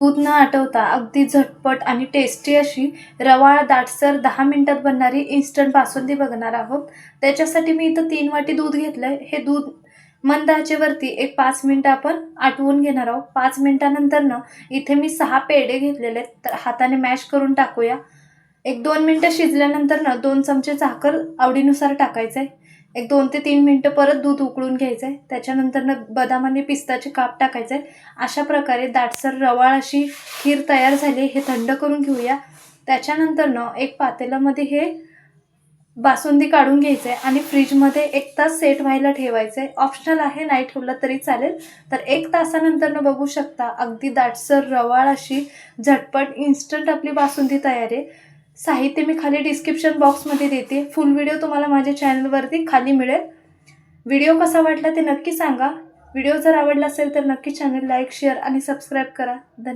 दूध न आटवता अगदी झटपट आणि टेस्टी अशी रवाळ दाटसर दहा मिनिटात बनणारी इन्स्टंट बासुंदी बघणार आहोत. त्याच्यासाठी मी इथं तीन वाटी दूध घेतलंय. हे दूध मंद आचेवरती एक पाच मिनटं आपण आटवून घेणार आहोत. पाच मिनिटानंतर न इथे मी सहा पेढे घेतलेले आहेत. तर हाताने मॅश करून टाकूया. एक दोन मिनटं शिजल्यानंतर ना दोन चमचे साखर आवडीनुसार टाकायचं आहे एक दोन ते तीन मिनटं परत दूध उकळून घ्यायचं आहे त्याच्यानंतर ना बदाम आणि पिस्ताचे काप टाकायचे आहे अशा प्रकारे दाटसर रवाळ अशी खीर तयार झाली हे थंड करून घेऊया. त्याच्यानंतर ना एक पातेल्यामध्ये हे बासुंदी काढून घ्यायचं आहे आणि फ्रीजमध्ये एक तास सेट व्हायला ठेवायचं आहे ऑप्शनल आहे नाही ठेवलं तरी चालेल. तर एक तासानंतर बघू शकता अगदी दाटसर रवाळ अशी झटपट इन्स्टंट आपली बासुंदी तयार आहे. साहित्य मी खाली डिस्क्रिप्शन बॉक्समध्ये देते. फुल व्हिडिओ तुम्हाला माझ्या चॅनलवरती खाली मिळेल. व्हिडिओ कसा वाटला ते नक्की सांगा. व्हिडिओ जर आवडला असेल तर नक्की चॅनल लाईक शेअर आणि सबस्क्राईब करा. धन्यवाद.